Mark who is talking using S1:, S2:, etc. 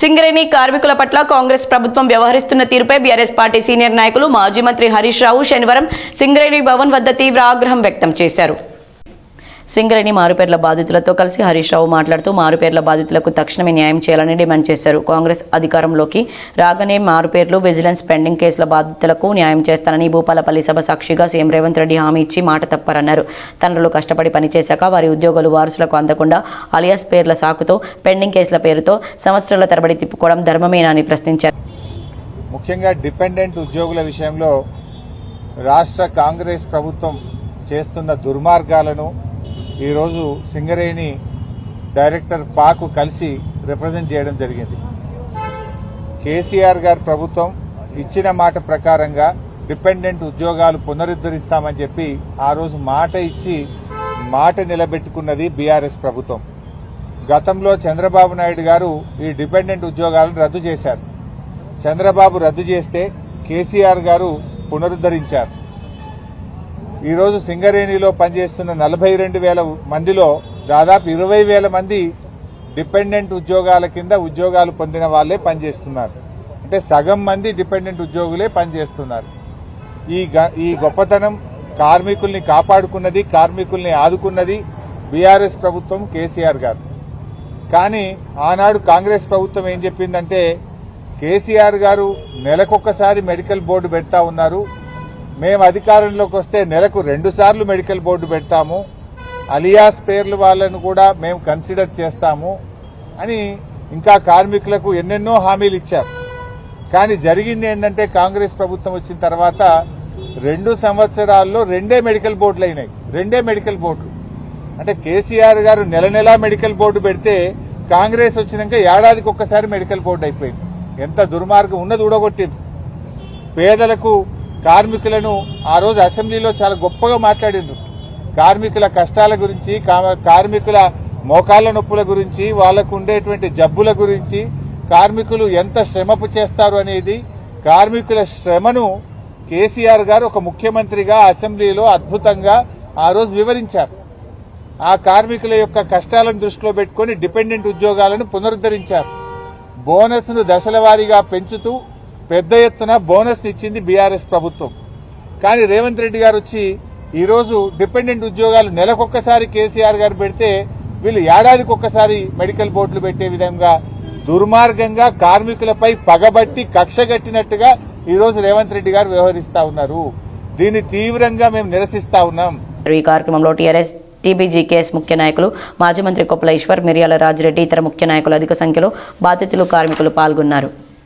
S1: సింగరేణి కార్మికుల పట్ల కాంగ్రెస్ ప్రభుత్వం వ్యవహరిస్తున్న తీరుపై బీఆర్ఎస్ పార్టీ సీనియర్ నాయకులు మాజీ మంత్రి హరీష్ రావు శనివారం సింగరేణి భవన్ వద్ద తీవ్ర ఆగ్రహం వ్యక్తం చేశారు. సింగరేణి మారుపేర్ల బాధితులతో కలిసి హరీష్ రావు మాట్లాడుతూ మారుపేర్ల బాధితులకు తక్షణమే న్యాయం చేయాలని డిమాండ్ చేశారు. కాంగ్రెస్ అధికారంలోకి రాగానే మారుపేర్లు విజిలెన్స్ పెండింగ్ కేసుల బాధితులకు న్యాయం చేస్తానని భూపాలపల్లి సభ సాక్షిగా సీఎం రేవంత్ రెడ్డి హామీ ఇచ్చి మాట తప్పారన్నారు. తండ్రులు కష్టపడి పనిచేశాక వారి ఉద్యోగులు వారసులకు అందకుండా అలియాస్ పేర్ల సాకుతో పెండింగ్ కేసుల పేరుతో సంవత్సరాల తరబడి తిప్పుకోవడం ధర్మమేనా అని ప్రశ్నించారు.
S2: ముఖ్యంగా డిపెండెంట్ ఉద్యోగుల విషయంలో రాష్ట్ర కాంగ్రెస్ ప్రభుత్వం చేస్తున్న దుర్మార్గాలను ఈరోజు సింగరేణి డైరెక్టర్ పాకు కలిసి రిప్రజెంట్ చేయడం జరిగింది. కేసీఆర్ గారి ప్రభుత్వం ఇచ్చిన మాట ప్రకారంగా డిపెండెంట్ ఉద్యోగాలు పునరుద్ధరిస్తామని చెప్పి ఆ రోజు మాట ఇచ్చి మాట నిలబెట్టుకున్నది బీఆర్ఎస్ ప్రభుత్వం. గతంలో చంద్రబాబు నాయుడు గారు ఈ డిపెండెంట్ ఉద్యోగాలను రద్దు చేశారు. చంద్రబాబు రద్దు చేస్తే కేసీఆర్ గారు పునరుద్ధరించారు. ఈరోజు సింగరేణిలో పనిచేస్తున్న నలభై రెండు వేల మందిలో దాదాపు ఇరవై వేల మంది డిపెండెంట్ ఉద్యోగాల కింద ఉద్యోగాలు పొందిన వాళ్ళే పనిచేస్తున్నారు. అంటే సగం మంది డిపెండెంట్ ఉద్యోగులే పనిచేస్తున్నారు. ఈ గ- ఈ గొప్పతనం కార్మికుల్ని కాపాడుకున్నది కార్మికుల్ని ఆదుకున్నది బీఆర్ఎస్ ప్రభుత్వం కేసీఆర్ గారు. కానీ ఆనాడు కాంగ్రెస్ ప్రభుత్వం ఏం చెప్పిందంటే కేసీఆర్ గారు నెలకొకసారి మెడికల్ బోర్డు పెడతా ఉన్నారు. మేము అధికారంలోకి వస్తే నెలకు రెండు సార్లు మెడికల్ బోర్డు పెడతాము. అలియాస్ పేర్లు వాళ్ళను కూడా మేము కన్సిడర్ చేస్తాము అని ఇంకా కార్మికులకు ఎన్నెన్నో హామీలు ఇచ్చారు. కానీ జరిగింది ఏంటంటే కాంగ్రెస్ ప్రభుత్వం వచ్చిన తర్వాత రెండు సంవత్సరాల్లో రెండే మెడికల్ బోర్డులు అయినాయి. రెండే మెడికల్ బోర్డులు. అంటే కేసీఆర్ గారు నెల నెలా మెడికల్ బోర్డు పెడితే కాంగ్రెస్ వచ్చినాక ఏడాదికి ఒక్కసారి మెడికల్ బోర్డు అయిపోయింది. ఎంత దుర్మార్గం ఉన్నది ఊడగొట్టింది. పేదలకు కార్మికులను ఆ రోజు అసెంబ్లీలో చాలా గొప్పగా మాట్లాడిండ్రు. కార్మికుల కష్టాల గురించి కా- కార్మికుల మోకాళ్ళ నొప్పుల గురించి వాళ్ళకు ఉండేటువంటి జబ్బుల గురించి కార్మికులు ఎంత శ్రమపు చేస్తారు అనేది కార్మికుల శ్రమను కేసీఆర్ గారు ఒక ముఖ్యమంత్రిగా అసెంబ్లీలో అద్భుతంగా ఆ రోజు వివరించారు. ఆ కార్మికుల యొక్క కష్టాలను దృష్టిలో పెట్టుకుని డిపెండెంట్ ఉద్యోగాలను పునరుద్ధరించారు. బోనస్ను దశల వారీగా పెంచుతూ పెద్ద ఎత్తున బోనస్ ఇచ్చింది బీఆర్ఎస్ ప్రభుత్వం. కానీ రేవంత్ రెడ్డి గారు వచ్చి ఈరోజు డిపెండెంట్ ఉద్యోగాలు నెలకొక్కసారి కేసీఆర్ గారు పెడితే వీళ్ళు ఏడాదికి ఒక్కసారి మెడికల్ బోర్డులు పెట్టే విధంగా దుర్మార్గంగా కార్మికులపై పగబట్టి కక్షగట్టినట్టుగా ఈరోజు రేవంత్ రెడ్డి గారు వ్యవహరిస్తా ఉన్నారు. దీన్ని తీవ్రంగా మేము నిరసిస్తా ఉన్నాం.
S1: ఈ కార్యక్రమంలో టీఆర్ఎస్ టీబీజీకేఎస్ ముఖ్య నాయకులు మాజీ మంత్రి కొప్పల ఈశ్వర్ మిర్యాల రాజిరెడ్డి ఇతర ముఖ్య నాయకులు అధిక సంఖ్యలో బాధితులు కార్మికులు పాల్గొన్నారు.